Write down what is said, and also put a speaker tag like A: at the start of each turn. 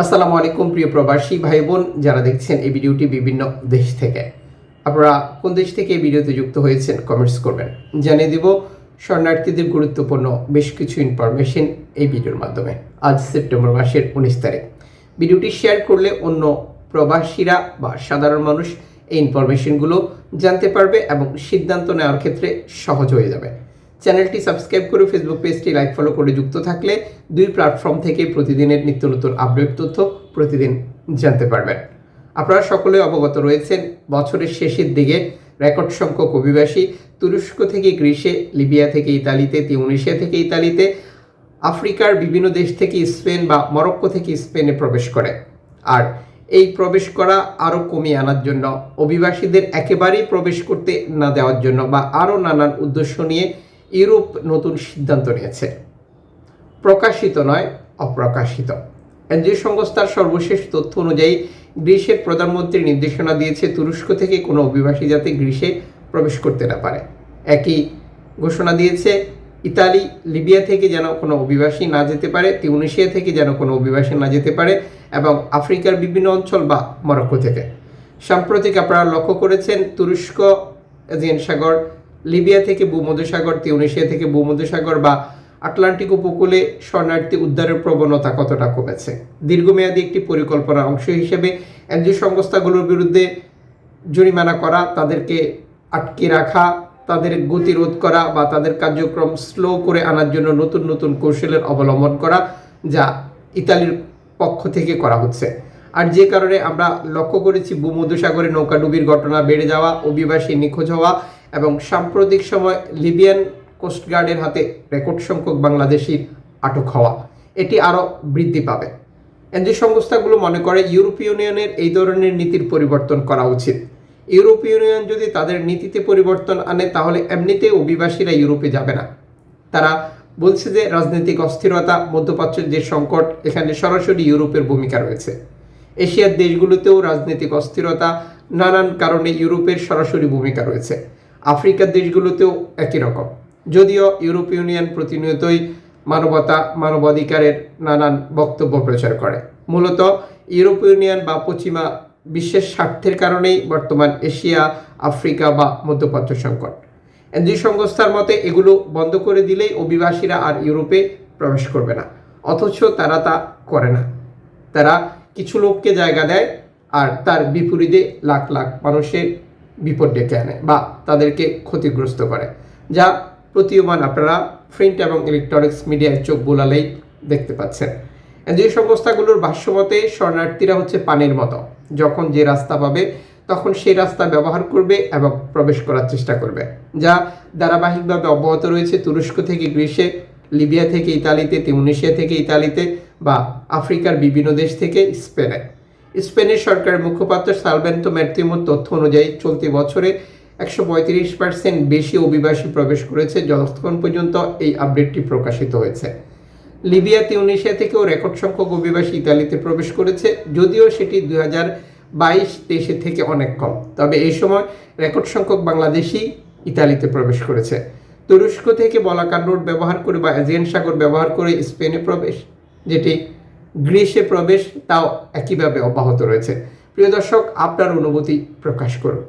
A: আসসালামু আলাইকুম প্রিয় প্রবাসী ভাই বোন যারা দেখছেন এই ভিডিওটি বিভিন্ন দেশ থেকে। আপনারা কোন দেশ থেকে এই ভিডিওতে যুক্ত হয়েছেন কমেন্টস করবেন। জানিয়ে দিব, শরণার্থীদের গুরুত্বপূর্ণ বেশ কিছু ইনফরমেশন এই ভিডিওর মাধ্যমে। আজ সেপ্টেম্বর মাসের উনিশ তারিখ। ভিডিওটি শেয়ার করলে অন্য প্রবাসীরা বা সাধারণ মানুষ এই ইনফরমেশনগুলো জানতে পারবে এবং সিদ্ধান্ত নেওয়ার ক্ষেত্রে সহজ হয়ে যাবে। চ্যানেলটি সাবস্ক্রাইব করে ফেসবুক পেজটি লাইক ফলো করে যুক্ত থাকলে দুই প্ল্যাটফর্ম থেকে প্রতিদিনের নিত্য নতুন আপডেট তথ্য প্রতিদিন জানতে পারবেন। আপনারা সকলে অবগত রয়েছেন, বছরের শেষের দিকে রেকর্ড সংখ্যক অভিবাসী তুরস্ক থেকে গ্রিসে, লিবিয়া থেকে ইতালিতে তিউনিশিয়া থেকে ইতালিতে, আফ্রিকার বিভিন্ন দেশ থেকে স্পেন বা মরক্কো থেকে স্পেনে প্রবেশ করে। আর এই প্রবেশ করা আরও কমিয়ে আনার জন্য, অভিবাসীদের একেবারেই প্রবেশ করতে না দেওয়ার জন্য বা আরও নানান উদ্দেশ্য নিয়ে ইউরোপ নতুন সিদ্ধান্ত নিয়েছে। প্রকাশিত নয়, অপ্রকাশিত। এনজিও সংস্থার সর্বশেষ তথ্য অনুযায়ী গ্রিসের প্রধানমন্ত্রী নির্দেশনা দিয়েছে তুরস্ক থেকে কোনো অভিবাসী যাতে গ্রিসে প্রবেশ করতে না পারে। একই ঘোষণা দিয়েছে, ইতালি, লিবিয়া থেকে যেন কোনো অভিবাসী না যেতে পারে তিউনিশিয়া থেকে যেন কোনো অভিবাসী না যেতে পারে এবং আফ্রিকার বিভিন্ন অঞ্চল বা মরক্কো থেকে। সাম্প্রতিক আপনারা লক্ষ্য করেছেন, তুরস্ক এজিয়ান সাগর লিবিয়া থেকে ভূমধ্যসাগর তিউনিশিয়া থেকে ভূমধ্যসাগর বা আটলান্টিক উপকূলে শরণার্থী উদ্ধারের প্রবণতা কতটা কমেছে? দীর্ঘমেয়াদী একটি পরিকল্পনার অংশ হিসেবে এনজিও সংস্থাগুলোর বিরুদ্ধে জরিমানা করা, তাদেরকে আটকে রাখা, তাদের গতিরোধ করা বা তাদের কার্যক্রম স্লো করে আনার জন্য নতুন নতুন কৌশলের অবলম্বন করা, যা ইতালির পক্ষ থেকে করা হচ্ছে। আর যে কারণে আমরা লক্ষ্য করেছি ভূমধ্যসাগরে নৌকাডুবির ঘটনা বেড়ে যাওয়া, অভিবাসী নিখোঁজ হওয়া এবং সাম্প্রতিক সময় লিবিয়ান কোস্টগার্ডের হাতে রেকর্ড সংখ্যক বাংলাদেশির আটক হওয়া, এটি আরও বৃদ্ধি পাবে। এনজি সংস্থাগুলো মনে করে ইউরোপীয় ইউনিয়নের এই ধরনের নীতির পরিবর্তন করা উচিত। ইউরোপীয় ইউনিয়ন যদি তাদের নীতিতে পরিবর্তন আনে, তাহলে এমনিতে অভিবাসীরা ইউরোপে যাবে না। তারা বলছে যে রাজনৈতিক অস্থিরতা, মধ্যপ্রাচ্যের যে সংকট, এখানে সরাসরি ইউরোপের ভূমিকা রয়েছে। এশিয়ার দেশগুলোতেও রাজনৈতিক অস্থিরতা, নানান কারণে ইউরোপের সরাসরি ভূমিকা রয়েছে। আফ্রিকার দেশগুলোতেও একই রকম। যদিও ইউরোপীয় ইউনিয়ন প্রতিনিয়তই মানবতা, মানবাধিকারের নানান বক্তব্য প্রচার করে। মূলত ইউরোপীয় ইউনিয়ন বা পশ্চিমা বিশ্বের স্বার্থের কারণেই বর্তমান এশিয়া, আফ্রিকা বা মধ্যপ্রাচ্য সংকট। এনজি সংস্থার মতে এগুলো বন্ধ করে দিলেই অভিবাসীরা আর ইউরোপে প্রবেশ করবে না, অথচ তারা তা করে না। তারা কিছু লোককে জায়গা দেয় আর তার বিপরীতে লাখ লাখ মানুষের বিপদ ডেকে আনে বা তাদেরকে ক্ষতিগ্রস্ত করে, যা প্রতীয়মান আপনারা প্রিন্ট এবং ইলেকট্রনিক্স মিডিয়ায় চোখ বোলালেই দেখতে পাচ্ছেন। যে সংস্থাগুলোর ভাষ্যমতে শরণার্থীরা হচ্ছে পানির মতো। যখন যে রাস্তা পাবে, তখন সেই রাস্তা ব্যবহার করবে এবং প্রবেশ করার চেষ্টা করবে, যা ধারাবাহিকভাবে অব্যাহত রয়েছে তুরস্ক থেকে গ্রীসে, লিবিয়া থেকে ইতালিতে তিউনিশিয়া থেকে ইতালিতে বা আফ্রিকার বিভিন্ন দেশ থেকে স্পেনে। স্পেনের সরকারের মুখপাত্র সালভেন্তো ম্যাথিমোর তথ্য অনুযায়ী চলতি বছরে একশো পঁয়ত্রিশ পার্সেন্ট বেশি অভিবাসী প্রবেশ করেছে যতক্ষণ পর্যন্ত এই আপডেটটি প্রকাশিত হয়েছে। লিবিয়া তিউনিশিয়া থেকেও রেকর্ড সংখ্যক অভিবাসী ইতালিতে প্রবেশ করেছে, যদিও সেটি দুই হাজার বাইশ তেইশে থেকে অনেক কম। তবে এই সময় রেকর্ড সংখ্যক বাংলাদেশি ইতালিতে প্রবেশ করেছে। তুরস্ক থেকে বলাকার রোড ব্যবহার করে বা এজিয়ান সাগর ব্যবহার করে স্পেনে প্রবেশ যেটি গ্রীষে প্রবেশ তাও একইভাবে অব্যাহত রয়েছে। প্রিয় দর্শক আপনার অনুভূতি প্রকাশ করুন।